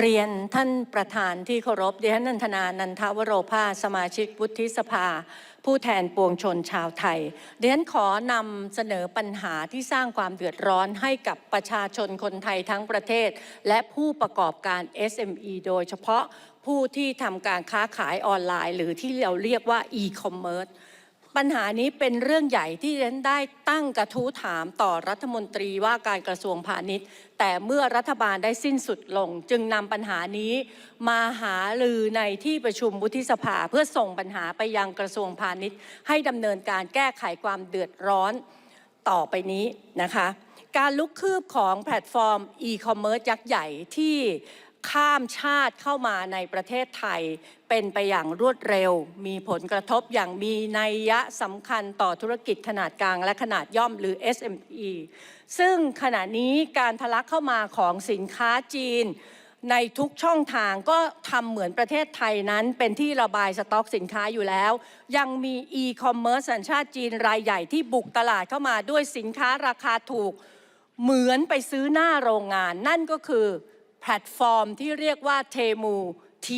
เรียนท่านประธานที่เคารพดิฉันนันทนานันทวโรภาสมาชิกวุฒิสภา ผู้แทนปวงชนชาวไทยดิฉันขอนำเสนอปัญหาที่สร้างความเดือดร้อนให้กับประชาชนคนไทยทั้งประเทศ และผู้ประกอบการ SME โดยเฉพาะผู้ที่ทำการค้าขายออนไลน์ หรือที่เราเรียกว่า e-commerce ปัญหานี้เป็นเรื่องใหญ่ที่ฉันได้ตั้งกระทู้ถามต่อรัฐมนตรีว่าการกระทรวงพาณิชย์ แต่เมื่อรัฐบาลได้สิ้นสุดลง จึงนำปัญหานี้มาหาลือในที่ประชุมวุฒิสภาเพื่อส่งปัญหาไปยังกระทรวงพาณิชย์ ให้ดำเนินการแก้ไขความเดือดร้อนต่อไปนี้นะคะ การลุกคืบของแพลตฟอร์มอีคอมเมิร์ซยักษ์ใหญ่ที่ ข้ามชาติเข้ามาในประเทศไทย เป็นไปอย่างรวดเร็ว มีผลกระทบอย่างมีนัยยะสำคัญต่อธุรกิจขนาดกลางและขนาดย่อมหรือ SME ซึ่งขณะนี้การทะลักเข้ามาของสินค้าจีน ในทุกช่องทางก็ทำเหมือนประเทศไทยนั้น เป็นที่ระบายสต็อกสินค้าอยู่แล้ว ยังมีอีคอมเมิร์ซสัญชาติจีนรายใหญ่ที่บุกตลาดเข้ามาด้วยสินค้าราคาถูก เหมือนไปซื้อหน้าโรงงานนั่นก็คือ แพลตฟอร์มที่เรียกว่าเทมู T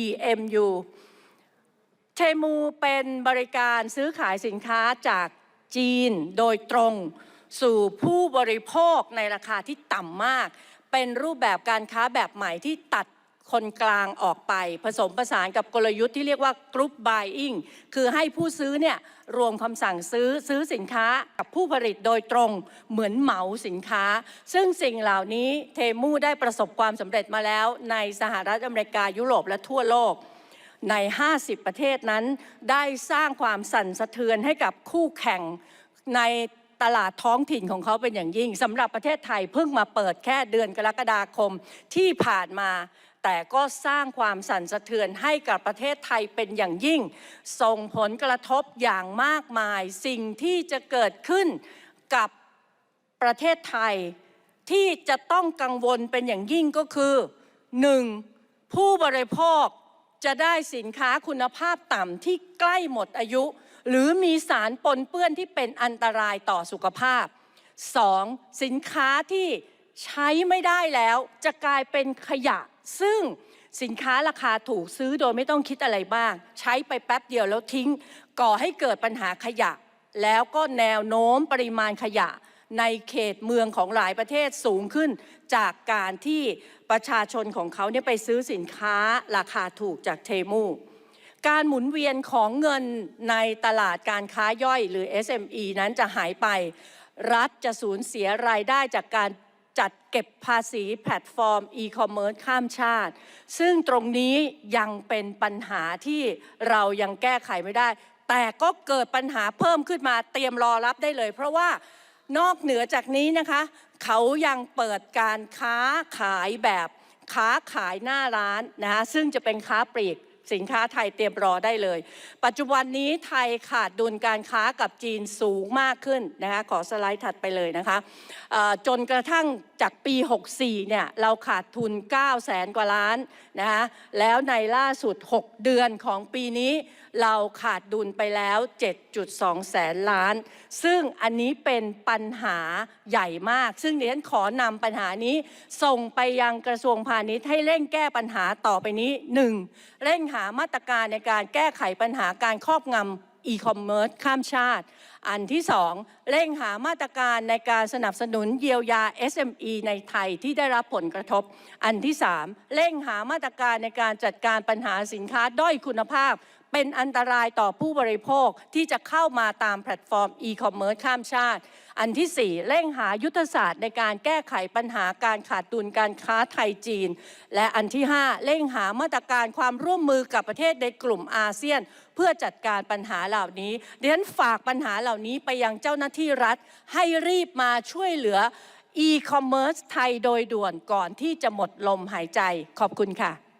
E M U เทมูเป็นบริการซื้อขายสินค้าจากจีนโดยตรงสู่ผู้บริโภคในราคาที่ต่ำมาก เป็นรูปแบบการค้าแบบใหม่ที่ตัด คนกลางออกไปผสมผสานกับกลยุทธ์ที่เรียกว่า Group Buying คือให้ผู้ซื้อเนี่ยรวมคำสั่งซื้อซื้อสินค้ากับผู้ผลิตโดยตรงเหมือนเหมาสินค้า ซึ่งสิ่งเหล่านี้เทมูได้ประสบความสำเร็จมาแล้วในสหรัฐอเมริกายุโรปและทั่วโลกใน 50 ประเทศนั้นได้สร้างความสั่นสะเทือนให้กับคู่แข่งใน ตลาดท้องถิ่นของเขาเป็นอย่างยิ่งสำหรับประเทศไทยเพิ่งมาเปิดแค่เดือนกรกฎาคมที่ผ่านมา แต่ก็สร้างความสั่นสะเทือนให้กับประเทศไทยเป็นอย่างยิ่ง ส่งผลกระทบอย่างมากมาย สิ่งที่จะเกิดขึ้นกับประเทศไทยที่จะต้องกังวลเป็นอย่างยิ่งก็คือ 1. ผู้บริโภคจะได้สินค้าคุณภาพต่ำที่ใกล้หมดอายุ หรือมีสารปนเปื้อนที่เป็นอันตรายต่อสุขภาพ 2. สินค้าที่ใช้ไม่ได้แล้วจะกลายเป็นขยะ ซึ่งสินค้าราคาถูกซื้อโดยไม่ต้องคิดอะไรบ้าง ใช้ไปแป๊บเดียวแล้วทิ้ง ก่อให้เกิดปัญหาขยะ แล้วก็แนวโน้มปริมาณขยะ ในเขตเมืองของหลายประเทศสูงขึ้น จากการที่ประชาชนของเขาเนี่ยไปซื้อสินค้าราคาถูกจากเทมู การหมุนเวียนของเงินในตลาดการค้าย่อยหรือ SME นั้นจะหายไป รัฐจะสูญเสียรายได้จากการจัดเก็บภาษีแพลตฟอร์มอีคอมเมิร์ซข้ามชาติ ซึ่งตรงนี้ยังเป็นปัญหาที่เรายังแก้ไขไม่ได้ แต่ก็เกิดปัญหาเพิ่มขึ้นมาเตรียมรอรับได้เลย เพราะว่านอกเหนือจากนี้นะคะ เขายังเปิดการค้าขายแบบค้าขายหน้าร้านนะคะซึ่งจะเป็นค้าปลีก สินค้าไทยเตรียมรอได้เลย ปัจจุบันนี้ไทยขาดดุลการค้ากับจีนสูงมากขึ้นนะคะขอสไลด์ถัดไปเลยนะคะจนกระทั่งจากปี 64 เนี่ยเราขาดทุน9แสนกว่าล้านนะคะแล้วในล่าสุด 6 เดือนของปีนี้เราขาดดุลไปแล้ว 7.2 แสนล้าน ซึ่งอันนี้เป็นปัญหาใหญ่มาก ซึ่งดิฉันขอนำปัญหานี้ส่งไปยังกระทรวงพาณิชย์ให้เร่งแก้ปัญหาต่อไปนี้ 1. เร่งหามาตรการในการแก้ไขปัญหาการครอบงำอีคอมเมิร์ซข้ามชาติ อันที่สองเร่งหามาตรการในการสนับสนุนเยียวยา SME ในไทยที่ได้รับผลกระทบ อันที่สามเร่งหามาตรการในการจัดการปัญหาสินค้าด้อยคุณภาพ เป็นอันตรายต่อผู้บริโภคที่จะเข้ามาตามแพลตฟอร์มอีคอมเมิร์ซข้ามชาติ อันที่ 4 เร่งหายุทธศาสตร์ในการแก้ไขปัญหาการขาดดุลการค้าไทยจีน และอันที่ 5 เร่งหามาตรการความร่วมมือกับประเทศในกลุ่มอาเซียน เพื่อจัดการปัญหาเหล่านี้ดิฉันฝากปัญหาเหล่านี้ไปยังเจ้าหน้าที่รัฐ ให้รีบมาช่วยเหลืออีคอมเมิร์ซไทยโดยด่วนก่อนที่จะหมดลมหายใจขอบคุณค่ะ